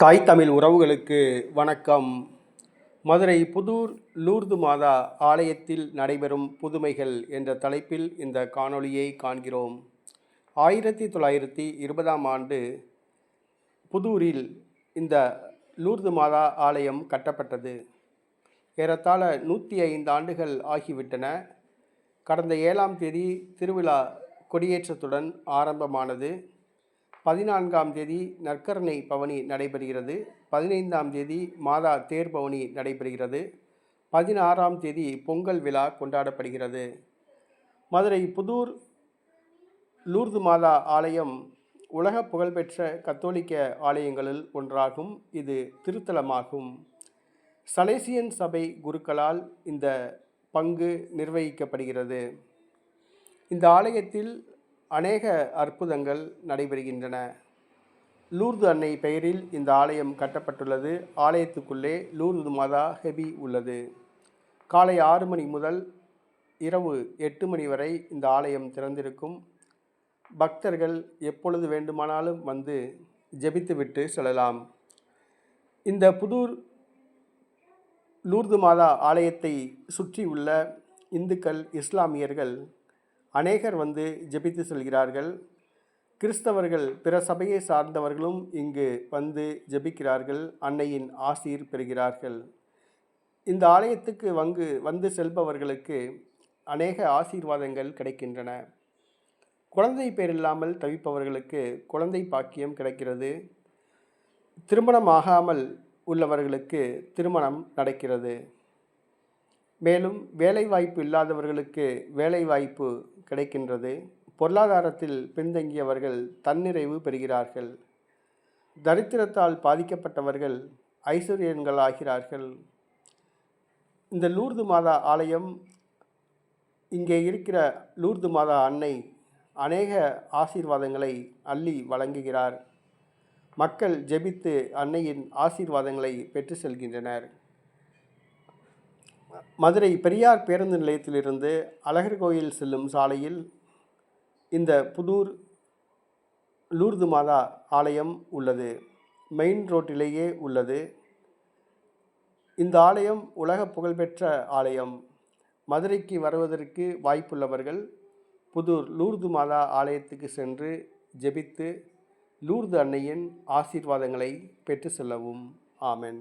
தாய் தமிழ் உறவுகளுக்கு வணக்கம். மதுரை புதூர் லூர்து மாதா ஆலயத்தில் நடைபெறும் புதுமைகள் என்ற தலைப்பில் இந்த காணொளியை காண்கிறோம். ஆயிரத்தி தொள்ளாயிரத்தி இருபதாம் ஆண்டு புதூரில் இந்த லூர்து மாதா ஆலயம் கட்டப்பட்டது. ஏறத்தாழ நூற்றி ஐந்து ஆண்டுகள் ஆகிவிட்டன. கடந்த ஏழாம் தேதி திருவிழா கொடியேற்றத்துடன் ஆரம்பமானது. பதினான்காம் தேதி நற்கரணை பவனி நடைபெறுகிறது. பதினைந்தாம் தேதி மாதா தேர் பவனி நடைபெறுகிறது. பதினாறாம் தேதி பொங்கல் விழா கொண்டாடப்படுகிறது. மதுரை புதூர் லூர்து மாதா ஆலயம் உலக புகழ்பெற்ற கத்தோலிக்க ஆலயங்களில் ஒன்றாகும். இது திருத்தலமாகும். சலேசியன் சபை குருக்களால் இந்த பங்கு நிர்வகிக்கப்படுகிறது. இந்த ஆலயத்தில் அநேக அற்புதங்கள் நடைபெறுகின்றன. லூர்து அன்னை பெயரில் இந்த ஆலயம் கட்டப்பட்டுள்ளது. ஆலயத்துக்குள்ளே லூர்து மாதா ஹெபி உள்ளது. காலை ஆறு மணி முதல் இரவு எட்டு மணி வரை இந்த ஆலயம் திறந்திருக்கும். பக்தர்கள் எப்பொழுது வேண்டுமானாலும் வந்து ஜெபித்துவிட்டு செல்லலாம். இந்த புதூர் லூர்து மாதா ஆலயத்தை சுற்றியுள்ள இந்துக்கள் இஸ்லாமியர்கள் அநேகர் வந்து ஜெபித்து செல்கிறார்கள். கிறிஸ்தவர்கள் பிற சபையை சார்ந்தவர்களும் இங்கு வந்து ஜெபிக்கிறார்கள் அன்னையின் ஆசீர் பெறுகிறார்கள். இந்த ஆலயத்துக்கு வங்கு வந்து செல்பவர்களுக்கு அநேக ஆசீர்வாதங்கள் கிடைக்கின்றன. குழந்தை பேர் இல்லாமல் தவிப்பவர்களுக்கு குழந்தை பாக்கியம் கிடைக்கிறது. திருமணம் ஆகாமல் உள்ளவர்களுக்கு திருமணம் நடக்கிறது. மேலும் வேலைவாய்ப்பு இல்லாதவர்களுக்கு வேலைவாய்ப்பு கிடைக்கின்றது. பொருளாதாரத்தில் பின்தங்கியவர்கள் தன்னிறைவு பெறுகிறார்கள். தரித்திரத்தால் பாதிக்கப்பட்டவர்கள் ஐஸ்வர்யன்கள் ஆகிறார்கள் இந்த லூர்து மாதா ஆலயம் இங்கே இருக்கிற லூர்து மாதா அன்னை அநேக ஆசீர்வாதங்களை அள்ளி வழங்குகிறார். மக்கள் ஜெபித்து அன்னையின் ஆசீர்வாதங்களை பெற்று செல்கின்றனர். மதுரை பெரியார் பேருந்து நிலையத்திலிருந்து அழகர் கோயில் செல்லும் சாலையில் இந்த புதூர் லூர்து மாதா ஆலயம் உள்ளது. மெயின் ரோட்டிலேயே உள்ளது. இந்த ஆலயம் உலக புகழ்பெற்ற ஆலயம். மதுரைக்கு வருவதற்கு வாய்ப்புள்ளவர்கள் புதூர் லூர்து மாதா ஆலயத்துக்கு சென்று ஜெபித்து லூர்து அன்னையின் ஆசீர்வாதங்களை பெற்று செல்லவும். ஆமென்.